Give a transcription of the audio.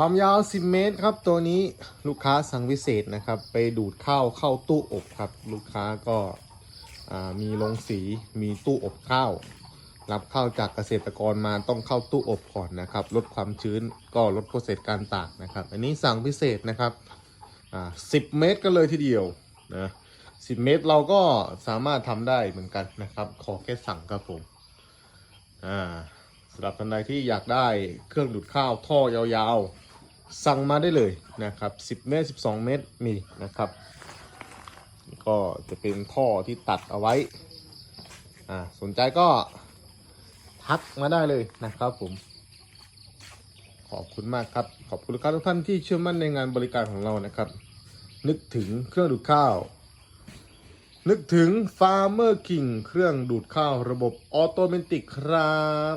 ความยาว 10 เมตรครับ ตัวนี้ลูกค้าสั่งพิเศษนะครับ ไปดูดข้าวเข้าตู้อบครับ ลูกค้าก็มีโรงสีมีตู้อบข้าว รับข้าวจากเกษตรกรมาต้องเข้าตู้อบก่อนนะครับ ลดความชื้นก็ลดโปรเซสการตากนะครับ อันนี้สั่งพิเศษนะครับ10เมตรกันเลยทีเดียวนะ10เมตรเราก็สามารถทำได้เหมือนกันนะครับ ขอแค่สั่งครับผมอ่าสำหรับท่านใดที่อยากได้เครื่องดูดข้าวท่อยาวๆ สั่งมาได้เลยนะครับ 10 เมตร 12 เมตรมีนะครับก็จะเป็นท่อที่ตัดเอาไว้อ่าสนใจก็ทักมาได้เลยนะครับผม ขอบคุณมากครับ ขอบคุณลูกค้าทุกท่านที่เชื่อมั่นในงานบริการของเรานะครับ นึกถึงเครื่องดูดข้าว นึกถึง Farmer King เครื่องดูดข้าวระบบออโตเมติกครับ